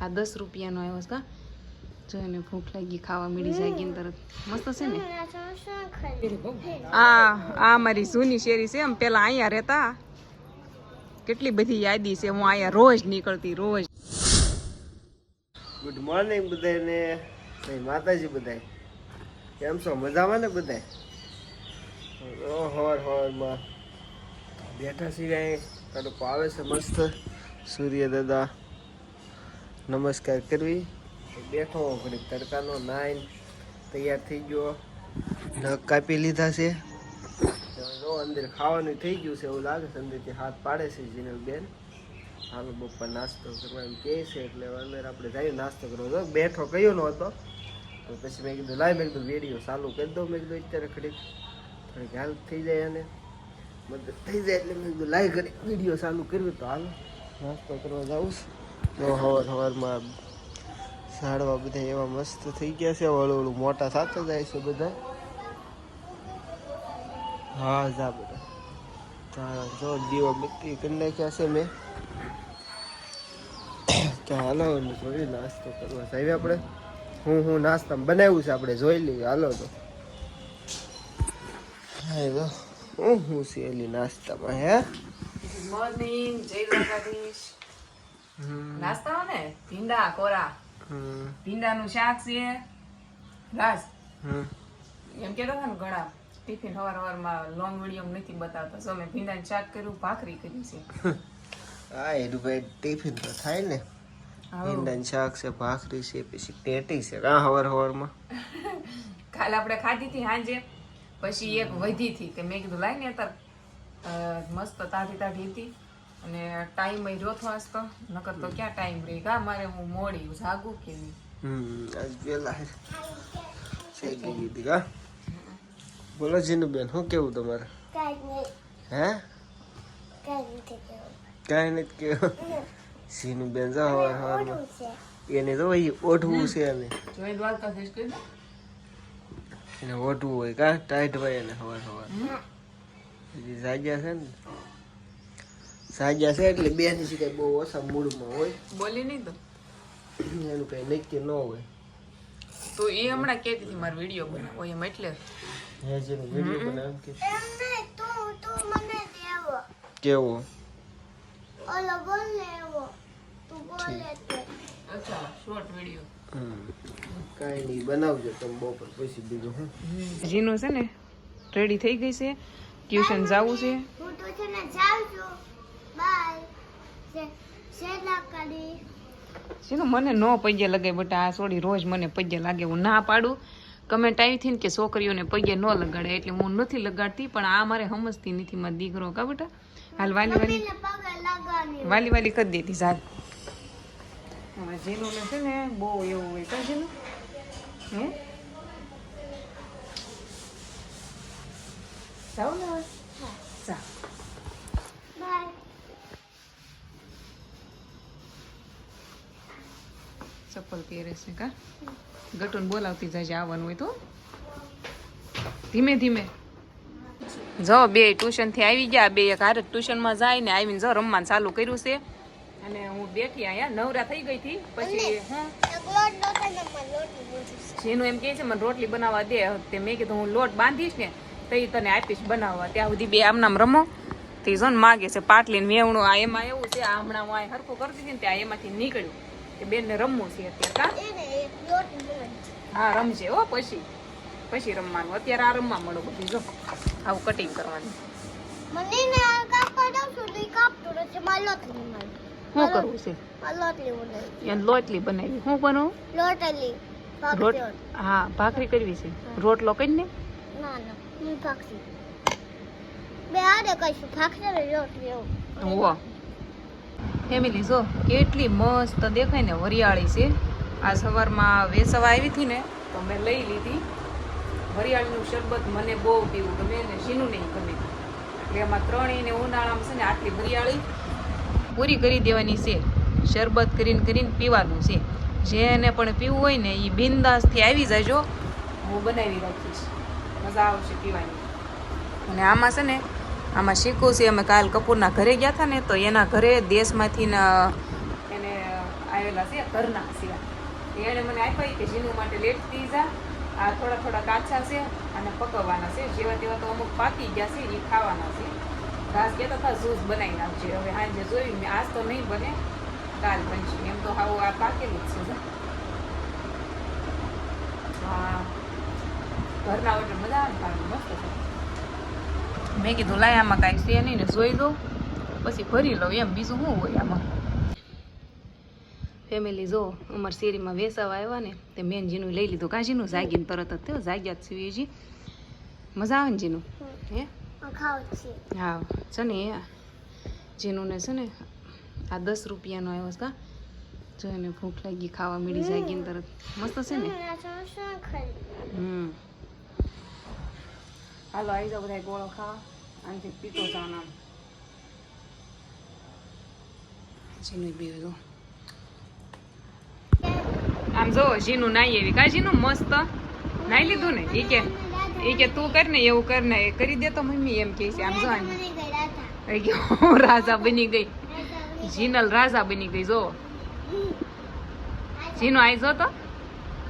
આ દસ રૂપિયાનો આવ્યો છે કા જો એને ભૂખ લાગી, ખાવા મળી જાય ગઈ તરત. મસ્ત છે ને? આ આ મારી જૂની શેરી છે એમ પેલા અહીંયા રહેતા. કેટલી બધી યાદી છે, હું અહીંયા રોજ નીકળતી, રોજ. ગુડ મોર્નિંગ બધાને માતાજી બધાય. કેમ છો? મજામાં ને બધાય? હોર હોરમાં બેઠા સિવાય તડકો આવે છે મસ્ત. સૂર્ય દાદા. નમસ્કાર કરવી. બેઠો ઘડીક તડકાનો નાઈન, તૈયાર થઈ ગયો. નખ કાપી લીધા છે. જો અંદર ખાવાનું થઈ ગયું છે એવું લાગે છે અંદરથી હાથ પાડે છે જીનલ બેન. હાલો બપોર નાસ્તો કરવા એમ કહે છે, એટલે અંદર આપણે જઈએ નાસ્તો કરવો. હતો બેઠો કયો નહોતો તો પછી મેં કીધું, લાય મેં કીધું વીડિયો ચાલુ કરી દઉં મેં કીધું અત્યારે ખડીક થોડીક હેલ્પ થઈ જાય અને મદદ થઈ જાય એટલે મેં કીધું, લાય કરી વીડિયો ચાલુ કર્યું તો હાલ. નાસ્તો કરવા જાઉં છું. તો હવારમાં ઝાડવા બધા એવા મસ્ત થઈ ગયા છે. હળું હળું મોટા થતા જાય છે બધા. હા, જા બધા. જો દીવો બત્તી કરી નાખ્યા છે મેં. હાલો ને જોઈએ નાસ્તો કરવા. સાહેબ, આપણે? હું હું નાસ્તા બનાવ્યું છે આપણે? જોઈ લઈએ. હાલો તો. હા હું હું છે નાસ્તામાં, હે? મોર્નિંગ જય દ્વારકાધીશ. નાસ્તા ને ભીંડા કોરા ભીંડાનું શાક છે રાસ હમ એમ કેતો હતા ને ઘણા ટિફિન સવારમાં લોંગ વીડિયો નથી બતાવતા સો મેં ભીંડાનું શાક કર્યું ભાખરી કરી છે હા એનું ભાઈ ટિફિન તો થાય ને ભીંડા ભીંડાનું શાક છે ભાખરી છે પછી ટેટી છે હા હવાર હવારમાં કાલ આપણે ખાધી હતી સાંજે પછી એક વધી હતી કે મેં કીધું લાઈ ને અત્યારે મસ્ત તાજી તાજી હતી અને ટાઈમ તો આજ તો. નકર તો ક્યાં ટાઈમ રહી? ગા મારે હું મોડી જાગું કેવી હમ આજ પેલા છે ગઈ કા બોલો જીનુ બેન શું કેવું તમારે? હે? કાંઈ નથી કેવું. જીનુ બેન જા હવાર હવારમાં. એને તો ભાઈ ઓઢવું છે એને. જોઈ દ્વારકા ફેસ કરી એને ઓઢવું હોય કા ટાઈટ હોય એને હવાર હવાર. જાગ્યા છે ને? જાગ્યા છે એટલે બેન છે કઈ બહુ ઓછા મૂડમાં હોય. બોલી નહીં તો. એનું કઈ નક્કી ન હોય. તો એ હમણાં કહેતી હતી મારો વીડિયો બનાવો એમ એટલે. હે જેનો વીડિયો બનાવ કે. કેવો? અચ્છા શોર્ટ વીડિયો કાંઈ નહીં બનાવજો તમે બપોર પછી બીજું હું જીનું છે ને રેડી થઈ ગઈ છે. ટ્યુશન જવું છે. હું તો છે ને જાઉં છું. જીનું મને ન પગે લગે બટા આ સોડી રોજ મને પગે લાગે હું ના પાડું. કમેન્ટ આવી હતી ને કે છોકરીઓને પગે ન લગાડે એટલે હું નથી લગાડતી પણ આ મારે સમજતી નથી મારો દીકરો કા બટા? હાલ વાલી વાલી. વાલી વાલી કરી દેતી સાહેબ હવે જીનું છે ને બહુ એવું હોય કા જીનું? હે? ને હવે જા બાય ચપ્પલ પહેરે છે કા? ગટુન બોલાવતી જાય આવવાનું હોય તો. ધીમે ધીમે. જો બે ટ્યુશનથી આવી ગયા બે એક હારે ટ્યુશનમાં જાય ને આવીને જો રમવાનું ચાલુ કર્યું છે. અને હું બેઠી અહીંયા નવરા થઈ ગઈ હતી. પછી જેનું એમ કહે છે મને રોટલી બનાવવા દે. તે મેં કીધું હું લોટ બાંધીશ ને તો તને આપીશ બનાવવા. ત્યાં સુધી બે આમ નામ રમો. તે જો ને માગે છે પાટલી ને મેવણું આ એમાં એવું છે હમણાં હું આ હરખું કરતી હતી ને ત્યાં એમાંથી નીકળ્યું. કે બેનને રમવું છે અત્યારે કા? એને હા રમજે હો પછી. પછી રમવાનું. અત્યારે આ રમવા મળો બધું જો. આવું કટિંગ કરવાનું. મને કાપડ દઉં છું તો ઈ નથી મારે લોટ શું કરવું છે? એને લોટલી બનાવી. શું બનાવું? લોટલી રોટ હા ભાખરી કરવી છે. રોટલો કરીને ના? ના હું ભાખરી. બે આડે કહીશું. ભાખરી ફેમિલી, જો કેટલી મસ્ત દેખાય ને વરિયાળી છે. આ સવારમાં વેસવા આવી હતી ને, તો મેં લઈ લીધી. વરિયાળીનું શરબત મને બહુ પીવું ગમે ને શીનું નહીં ગમે. એટલે એમાં ત્રણેયને ઉનાળામાં છે ને આટલી વરિયાળી પૂરી કરી દેવાની છે. શરબત કરીને કરીને પીવાનું છે. જેને પણ પીવું હોય ને એ બિંદાસથી આવી જજો. હું બનાવી રાખીશ. મજા આવશે પીવાની. અને આમાં છે ને આમાં શીખવું છે. અમે કાલ કપૂરના ઘરે ગયા હતા ને, તો એના ઘરે દેશમાંથી એને આવેલા છે ઘરના છે એણે મને આપ્યા કે જીનું માટે લેટ જા. આ થોડા થોડા કાચા છે અને પકવવાના છે. જેવા તેવા તો અમુક પાકી ગયા છે એ ખાવાના છે. ઘાસ કહેતા હતા જ્યુસ બનાવી નાખજે. હવે આજે જોયું મેં, આજ તો નહીં બને. કાલ બનશે. એમ તો હાવ આ પાકેલું જ છે હા. ઘરના ઓર્ડર બધા આવે મસ્ત છે. મેં કીધું લાય આમાં કાંઈ છે નહીં ને જોઈ દઉં પછી ભરી લઉં એમ. બીજું શું હોય આમાં? ફેમિલી જો અમાર શેરીમાં વેસાવા આવ્યા ને તે મેન જીનું લઈ લીધું. કાં જીનું જાગીને તરત જ થયો. જાગ્યા જ છીએ જી મજા આવે ને જીનું? હે? હા. છે ને એ જીનું ને છે ને આ દસ રૂપિયાનો આવ્યો છે કા જો એને ભૂખ લાગી ખાવા મળી જાગીને તરત. મસ્ત છે ને? હમ. હાલો આવી જાઓ બધા ગોળો ખાવા આનાથી પીતો જાવ આમ જીનું બી જો આમ જો જીનું નાઈ એવી કા જીનું મસ્ત નાઈ લીધું ને ઈ કે ઈ કે તું કર ને એવું કર ને એ કરી દે તો મમ્મી એમ કે છે આમ જો એ કે હું રાજા બની ગઈ જીનલ રાજા બની ગઈ જો જીનો આઈ જો તો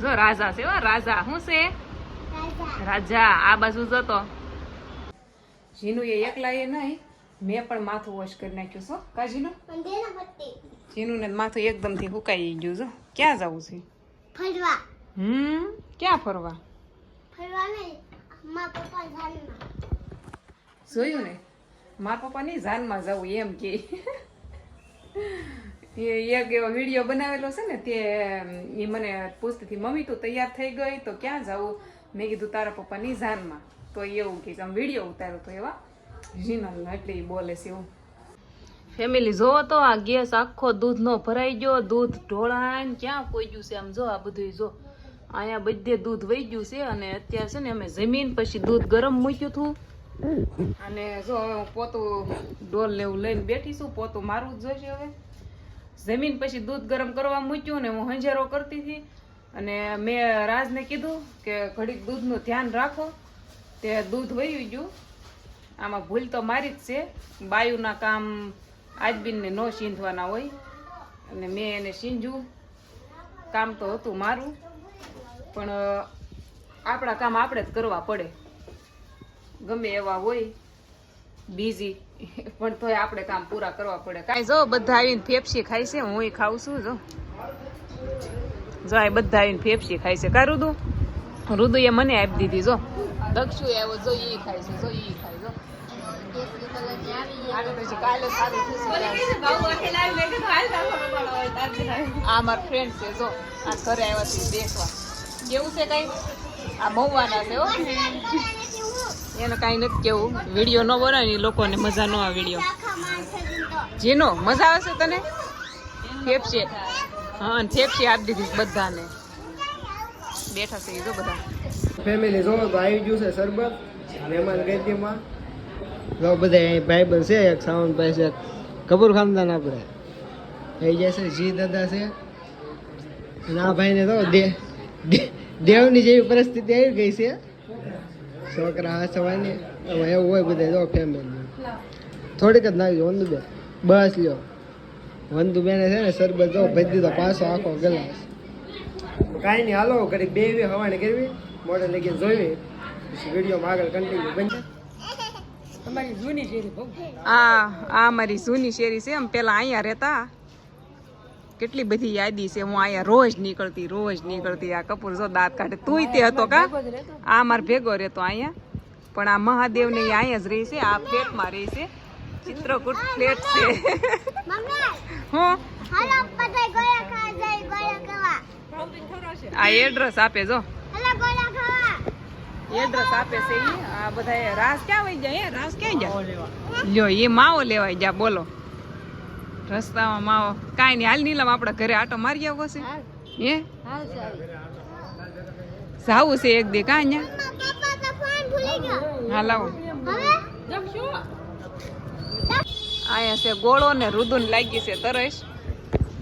જો રાજા છે હો રાજા શું છે રાજા. આ બાજુ જતો જીનું એ એકલા એ નહીં મેં પણ માથું વોશ કરી નાખ્યું છો કા જીનુ જીનુ ને માથું એકદમથી હુકાઈ ગયું જો ક્યાં જવું છે? ફરવા. હમ ક્યાં ફરવા? ફરવા નહીં મા પપ્પા જાનમાં. જોયું ને? પપ્પાની જાનમાં જવું એમ કે. એ એક એવો વીડિયો બનાવેલો છે ને તે એ મને પૂછતી હતી મમ્મી તું તૈયાર થઈ ગઈ? તો ક્યાં જાવું? મેં કીધું તારા પપ્પાની જાનમાં તો એવું કે આમ વીડિયો ઉતાર્યો તો એવા. જીનલ એટલે એ બોલે છે એવું. ફેમિલી જોવો તો આ ગેસ આખો દૂધનો ભરાઈ ગયો, દૂધ ઢોળાઈને ક્યાં પોઈ છે આમ જો આ બધું જો. અહીંયા બધે દૂધ વહી ગયું છે અને અત્યારે છે ને અમે જમીન પછી દૂધ ગરમ મૂક્યું હતું. અને જો હવે હું પોતું ડોલ લેવું લઈને બેઠી છું, પોતું મારવું જ જોઈશે હવે. જમીન પછી દૂધ ગરમ કરવા મૂક્યું ને હું હંજેરો કરતી હતી. અને મેં રાજને કીધું કે ઘડીક દૂધનું ધ્યાન રાખો. તે દૂધ વહી ગયું. આમાં ભૂલ તો મારી જ છે. બાયુના કામ આજબીનને ન સીંધવાના હોય. અને મેં એને સીંધ્યું. કામ તો હતું મારું. પણ આપણા કામ આપણે જ કરવા પડે. ગમે એવા હોય, બીઝી. પણ તોય આપણે કામ પૂરા કરવા પડે. કાંઈ જો, બધા આવીને ફેફસી ખાય છે. હું ખાઉં છું, જો. જો આ બધા આવીને ફેફસી ખાય છે. કા રુદુ? રુદુ એ મને આપી દીધી જો. દક્ષુ એવો જો ઈ ખાય છે જો ઈ ખાય જો. આ મારા ફ્રેન્ડ છે જો. આ ઘરે આવ્યા છે દેખવા. કેવું છે કઈ? આ મહુવાના છે હો. એને કાંઈ નથી કેવું. વીડિયો ન બનાવે ને લોકોને મજા ન આવે વીડિયો. જીનો મજા આવે છે તને? ફેફસી હા ફેફસી આપી દીધી બધાને. બેઠા છે જો બધા. ફેમિલી જોવો તો આવી ગયું છે શરબત. મહેમાન ગતિમાં જો બધા અહીં ભાઈબંધ છે એક સાવનભાઈ છે કપૂર ખાનદાન આપણે. થઈ જાય છે જી દાદા છે. અને આ ભાઈને તો દે દે- દેવની જેવી પરિસ્થિતિ આવી ગઈ છે. છોકરા આ હવે એવું હોય બધા જો ફેમિલી થોડીક જ નાખજો બેન. બસ લ્યો. વંદુ બેને છે ને શરબત જો ભેજ દીધો પાછો આખો ગલાસ. કાંઈ નહીં હાલો ઘડી બે વી હવાને કરવી મોડે લગી જોઈ પછી વિડીયોમાં આગળ કન્ટિન્યુ બની તમારી જૂની શેરી આ આ મારી જૂની શેરી છે એમ પેલા અહીંયા રહેતા. કેટલી બધી યાદી છે હું અહીંયા રોજ નીકળતી રોજ નીકળતી. આ કપૂર જો દાંત કાઢે તું તે હતો કા? આ માર ભેગો રહેતો અહીંયા. પણ આ મહાદેવ ને અહીંયા જ રહી છે આ ફેટમાં રહી છે. ચિત્રકૂટ પ્લેટ છે. મમ્મી હું. આ એડ્રેસ આપે જો. હાલો ગોળા ખાવા. એડ્રેસ આપે છે ઈ. આ બધા રાસ ક્યાં વઈ જાય? રાસ ક્યાં જાય? લ્યો એ માવો લેવાય જા બોલો. રસ્તામાં માવો. કાંઈ નહીં હાલ નીલમ આપણા ઘરે આટો મારી આવો છે. હે? જાવું છે એક દી કાં અહીંયા મમ્મા પપ્પા તો ફોન ભૂલી ગયો. હા લાવો અહીંયા છે ગોળો ને રુદુન લાગી છે તરસ.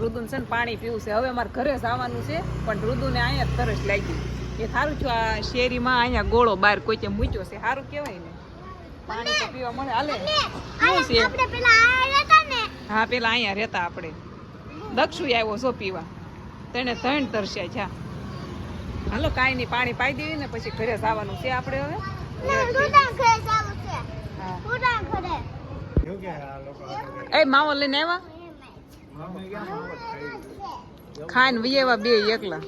રુદુન છે ને પાણી પીવું છે. હવે મારે ઘરે જવાનું છે પણ રુદુને અહીંયા તરસ લાગી. એ સારું છું આ શેરીમાં અહીંયા ગોળો બહાર કોઈ મૂક્યો છે. સારું કહેવાય ને. પાણી તો પીવા મળે. હાલે. શું છે? હા પેલા અહીંયા રહેતા આપણે. દક્ષુ આવ્યો છો પીવા. તેને ત્રણ તરસ્યા છે. હાલો કાંઈ નહીં પાણી પાઈ દેવી ને પછી ઘરે જવાનું છે આપણે હવે. ઘરે જાવું છે. કે એ માવો લઈને આવ્યા? ખાઈને વી આવ્યા બે એકલા.